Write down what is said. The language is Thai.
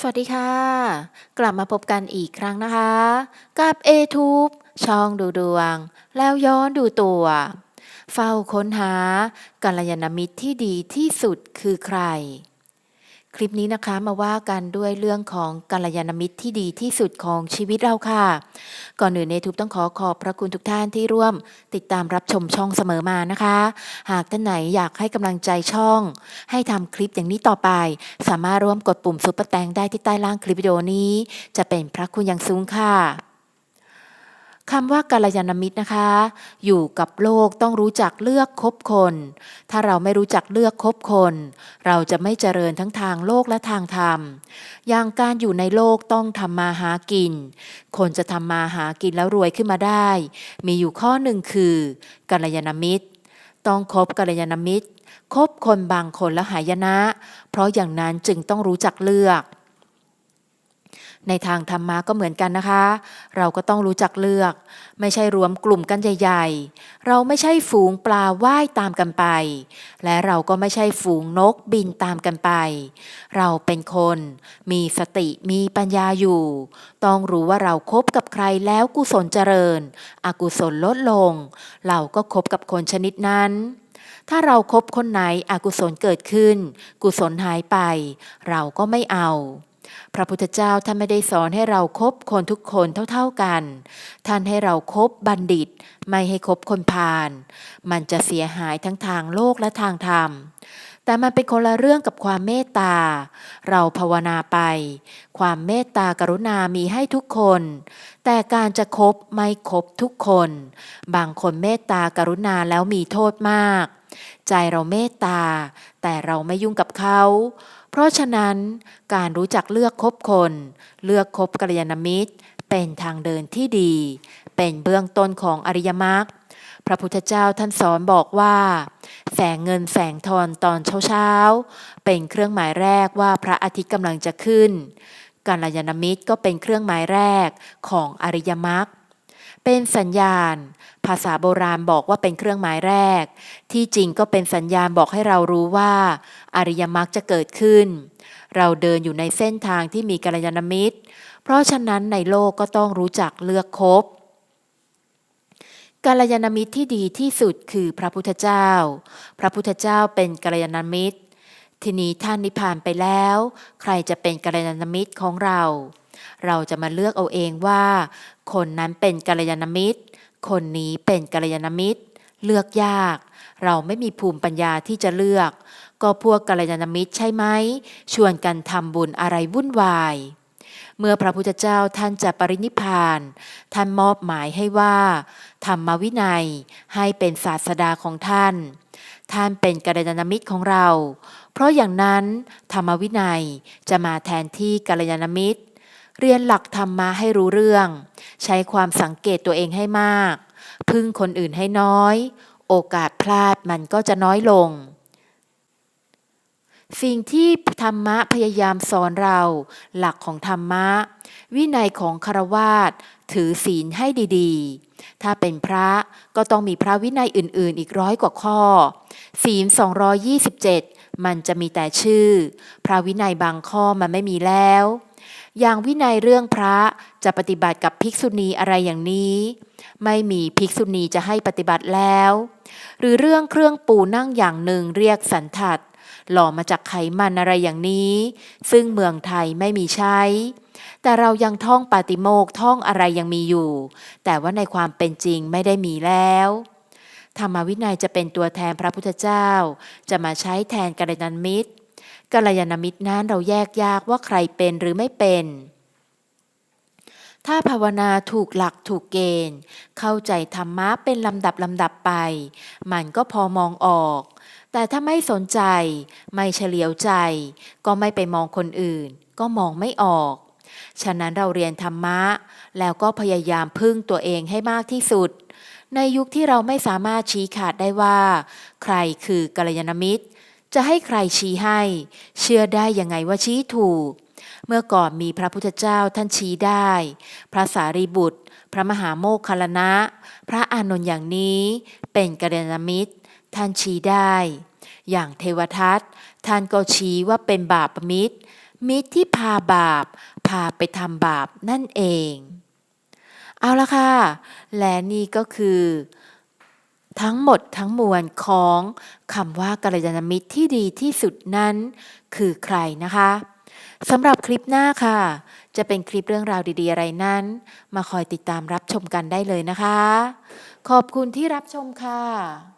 สวัสดีค่ะ กลับมาพบกันอีกครั้งนะคะ กับ a t u b e ช่องดูดวง แล้วย้อนดูตัว เฝ้าค้นหากัลยาณมิตรที่ดีที่สุดคือใคร คลิปนี้นะคะมาว่ากันด้วยเรื่องของกัลยาณมิตรที่ดีที่สุดของชีวิตเราค่ะ ก่อนอื่นในทุบต้องขอขอบพระคุณทุกท่านที่ร่วม ติดตามรับชมช่องเสมอมานะคะ หากท่านไหนอยากให้กำลังใจช่อง ให้ทำคลิปอย่างนี้ต่อไป สามารถร่วมกดปุ่มซุปเปอร์แตงได้ที่ใต้ล่างคลิปวิดีโอนี้ จะเป็นพระคุณอย่างสูงค่ะ คำว่ากัลยาณมิตรนะคะ อยู่กับโลกต้องรู้จักเลือกคบคน ถ้าเราไม่รู้จักเลือกคบคน เราจะไม่เจริญทั้งทางโลกและทางธรรม อย่างการอยู่ในโลกต้องทำมาหากิน คนจะทำมาหากินแล้วรวยขึ้นมาได้ มีอยู่ข้อหนึ่งคือกัลยาณมิตร ต้องคบกัลยาณมิตรคบคนบางคนแล้วหายนะ เพราะอย่างนั้นจึงต้องรู้จักเลือก ในทางธรรมะก็เหมือนกันนะคะ เราก็ต้องรู้จักเลือก ไม่ใช่รวมกลุ่มกันใหญ่ๆ เราไม่ใช่ฝูงปลาว่ายตามกันไป และเราก็ไม่ใช่ฝูงนกบินตามกันไป เราเป็นคนมีสติมีปัญญาอยู่ ต้องรู้ว่าเราครบกับใครแล้วกุศลเจริญ อกุศลลดลง เราก็คบกับคนชนิดนั้นถ้าเราครบคนไหนอกุศลเกิดขึ้น กุศลหายไป เราก็ไม่เอา พระพุทธเจ้าท่านไม่ได้สอนให้เราครบคนทุกคนเท่าๆกัน ท่านให้เราครบบัณฑิต ไม่ให้คบคนพาล มันจะเสียหายทั้งทางโลกและทางธรรม แต่มันเป็นคนละเรื่องกับความเมตตา เราภาวนาไป ความเมตตากรุณามีให้ทุกคน แต่การจะคบไม่คบทุกคน บางคนเมตตากรุณาแล้วมีโทษมาก ใจเราเมตตา แต่เราไม่ยุ่งกับเขา เพราะฉะนั้นการรู้จักเลือกคบคน เลือกคบกัลยาณมิตร เป็นทางเดินที่ดี เป็นเบื้องต้นของอริยมรรคพระพุทธเจ้าท่านสอนบอกว่า แสงเงินแสงทองตอนเช้าๆเป็นเครื่องหมายแรกว่าพระอาทิตย์กำลังจะขึ้นกัลยาณมิตรก็เป็นเครื่องหมายแรกของอริยมรรค เป็นสัญญาณ ภาษาโบราณบอกว่าเป็นเครื่องหมายแรก ที่จริงก็เป็นสัญญาณบอกให้เรารู้ว่า อริยมรรคจะเกิดขึ้น เราเดินอยู่ในเส้นทางที่มีกัลยาณมิตร เพราะฉะนั้นในโลกก็ต้องรู้จักเลือกคบกัลยาณมิตรที่ดีที่สุดคือพระพุทธเจ้า พระพุทธเจ้าเป็นกัลยาณมิตร ทีนี้ท่านนิพพานไปแล้ว ใครจะเป็นกัลยาณมิตรของเรา เราจะมาเลือกเอาเองว่า คนนั้นเป็นกัลยาณมิตร คนนี้เป็นกัลยาณมิตร เลือกยาก เราไม่มีภูมิปัญญาที่จะเลือก ก็พวกกัลยาณมิตรใช่ไหม ชวนกันทำบุญอะไรวุ่นวายเมื่อพระพุทธเจ้าท่านจะปรินิพาน ท่านมอบหมายให้ว่า ธรรมวินัยให้เป็นศาสดาของท่าน ท่านเป็นกัลยาณมิตรของเรา เพราะอย่างนั้น ธรรมวินัยจะมาแทนที่กัลยาณมิตร เรียนหลักธรรมมาให้รู้เรื่อง ใช้ความสังเกตตัวเองให้มาก พึ่งคนอื่นให้น้อย โอกาสพลาดมันก็จะน้อยลง สิ่งที่ธรรมะพยายามสอนเรา หลักของธรรมะ วินัยของคารวาสถือศีลให้ดีๆ ถ้าเป็นพระก็ต้องมีพระวินัยอื่นๆ อีกร้อยกว่าข้อ ศีล 227 มันจะมีแต่ชื่อ พระวินัยบางข้อมันไม่มีแล้ว อย่างวินัยเรื่องพระจะปฏิบัติกับภิกษุณีอะไรอย่างนี้ ไม่มีภิกษุณีจะให้ปฏิบัติแล้ว หรือเรื่องเครื่องปูนั่งอย่างหนึ่งเรียกสันทัดหล่อมาจากไขมันอะไรอย่างนี้ ซึ่งเมืองไทยไม่มีใช้ แต่เรายังท่องปาติโมกข์ท่องอะไรยังมีอยู่ แต่ว่าในความเป็นจริงไม่ได้มีแล้ว ธรรมวินัยจะเป็นตัวแทนพระพุทธเจ้า จะมาใช้แทนกัลยาณมิตร กัลยาณมิตรนั้นเราแยกยากว่าใครเป็นหรือไม่เป็นถ้าภาวนาถูกหลักถูกเกณฑ์ เข้าใจธรรมะเป็นลำดับลำดับไป มันก็พอมองออก แต่ถ้าไม่สนใจ ไม่เฉลียวใจ ก็ไม่ไปมองคนอื่น ก็มองไม่ออก ฉะนั้นเราเรียนธรรมะ แล้วก็พยายามพึ่งตัวเองให้มากที่สุด ในยุคที่เราไม่สามารถชี้ขาดได้ว่า ใครคือกัลยาณมิตร จะให้ใครชี้ให้ เชื่อได้ยังไงว่าชี้ถูก เมื่อก่อนมีพระพุทธเจ้าท่านชี้ได้ พระสารีบุตร พระมหาโมคคัลนะ พระอานนท์อย่างนี้เป็นกัลยาณมิตร ท่านชี้ได้ อย่างเทวทัตท่านก็ชี้ว่าเป็นบาปมิตร มิตรที่พาบาป พาไปทำบาปนั่นเอง เอาละค่ะ และนี่ก็คือ ทั้งหมดทั้งมวลของคำว่ากัลยาณมิตรที่ดีที่สุดนั้น คือใครนะคะสำหรับคลิปหน้าค่ะ จะเป็นคลิปเรื่องราวดี ๆ อะไรนั้น มาคอยติดตามรับชมกันได้เลยนะคะ ขอบคุณที่รับชมค่ะ